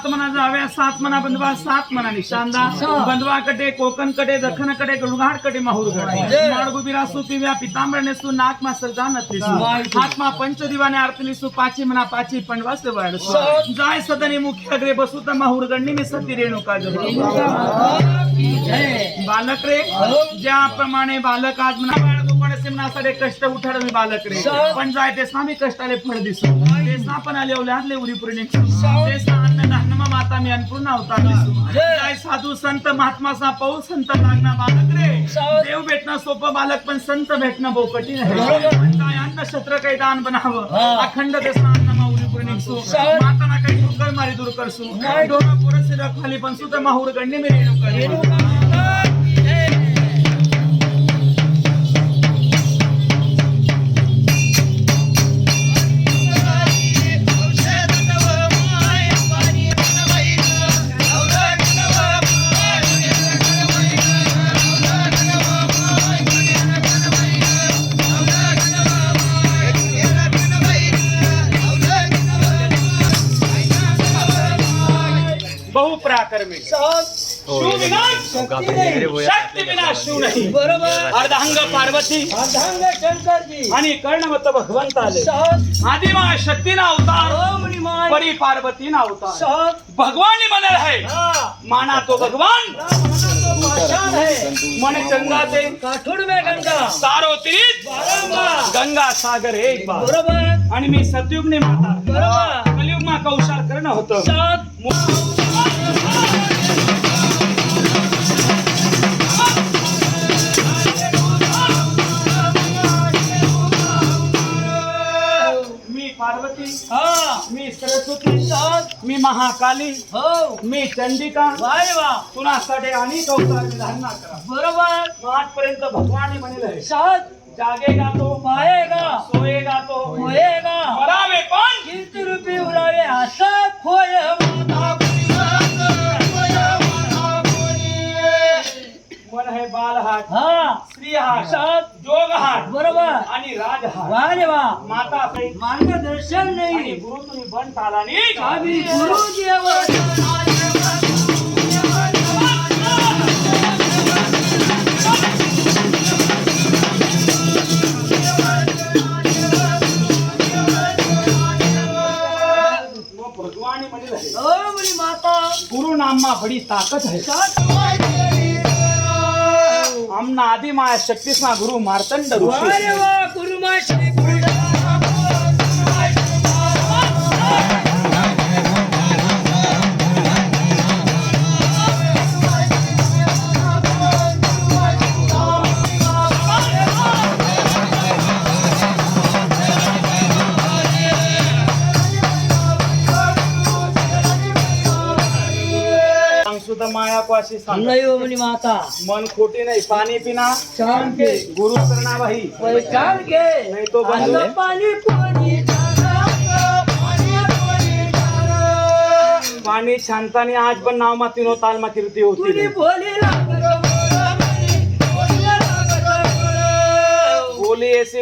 सात मना बंधवा सात मना निशांदा. बंधवा कटे कोकण कटे दखन कटे गडुघाट कटे माहूर माडगुबिरा सुपिव्या पितांबर नेसू नाक मा सरदा नतलिसू हात मा पंच दिवाने आरतलिसू पाची मना पाची पंडवास वाढसू जाय सदनी मुख्य अग्रे बसू तर माहूर गणनी मी सती रेणुका बालक रे ज्याप्रमाणे बालक आज म्हणा सिमनासाठी कष्ट उठाड मी बालक रे. पण जाय ते मी कष्टाले फळ दिसू. ते पण आले ओल्यातले उरी पुरी ते अन्न धान्यमा माता मी अन्नपूर्णा अवतार जाय साधू संत महात्मा सा पाऊल संत लागना बालक रे. देव भेटणं सोपं बालक पण संत भेटणं बहु कठीण अन्न शस्त्र काही दान बनावं? अखंड ते अन्न मा उरी पुरी निघसू माताना काही दुर्कर मारी दूर करसू. डोळा पुरसे खाली पण सुद्धा माहूर गण्य मी रेणुका बहुपराक्रमी शक्ती विनाश शिव नाही. बरोबर? अर्धांग पार्वती अर्धांग शंकरजी. आणि कर्णवत भगवंत आले. आदिमा शक्तीना अवतार ओमनी माय. परी पार्वतीना अवतार. सहज भगवान म्हणाल आहे हा. माना तो भगवान. है मन चंगाचे काठोड में गंगा. सारो बारंबार. गंगा सागर एक बार. बरोबर. आणि मी सतयुगने माता. बरोबर. कलियुगमा कौशाल करणं होतं. मी पार्वती हा. मी सरस्वती मी महाकाली हो. मी चंडिका. वाय वा. कुणासाठी आणि मी धारणा करा. बरोबर. आजपर्यंत भगवान म्हणेल सहज जागेगा तो पाहेगा स्त्री हात सहज जोग हात बरोबर आणि राज हात वा रे वा माता आपली मार्गदर्शन आणि नाही गुरु तुम्ही बन तालानी आम्ही गुरुदेव वो भगवान म्हणेल आहे ओ म्हणी माता गुरु नाममा बडी ताकद है आमना आदि माया गुरु मार्तंड गुरु ऋषी गुरुमा श्री गुरु सुद्धा माया पाशी सांग. नाही हो म्हणी माता. मन खोटी नाही पाणी पिना. छान घे गुरु घे नाही तो बंद. पाणी पाणी शांताने आज पण नाव माती नो ताल माती ऋती तुझी होती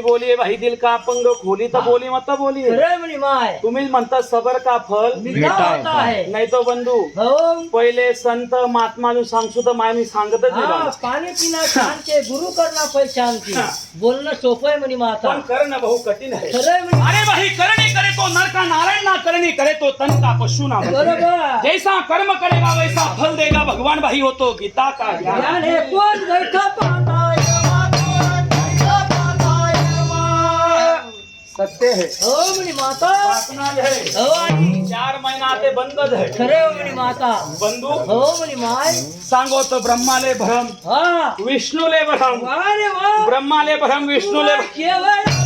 बोली ऐसी बोली भाई दिल का अपंग खोली तर बोली मत बोली माय. तुम्ही म्हणता सबर का फल? होता नाही तो बंधू. पहिले संत महात्मा जो सांगसू तर माय मी सांगतच नाही हा. पाणी पिना शांती गुरु करना पैशांती हा. बोलणं सोपं आहे म्हणी माता. पण कर ना भाऊ कठीण आहे. अरे भाई करणी करे तो नर का नारायण ना करणी करे तो तन का पशु ना. बरोबर. जैसा कर्म करेगा वैसा फल देगा भगवान भाई हो तो गीता का ज्ञान हे कोण बैठा पाहता सत्य है। हो म्हणी माता। वासना है। हो आणि चार महीना ते बंदच है। खरे हो म्हणी माता। बंधू। हो म्हणी माय। सांगो तो ब्रह्माले भ्रम। हा। विष्णूले भ्रम। वा रे वा। ब्रह्माले भ्रम विष्णूले. केवळ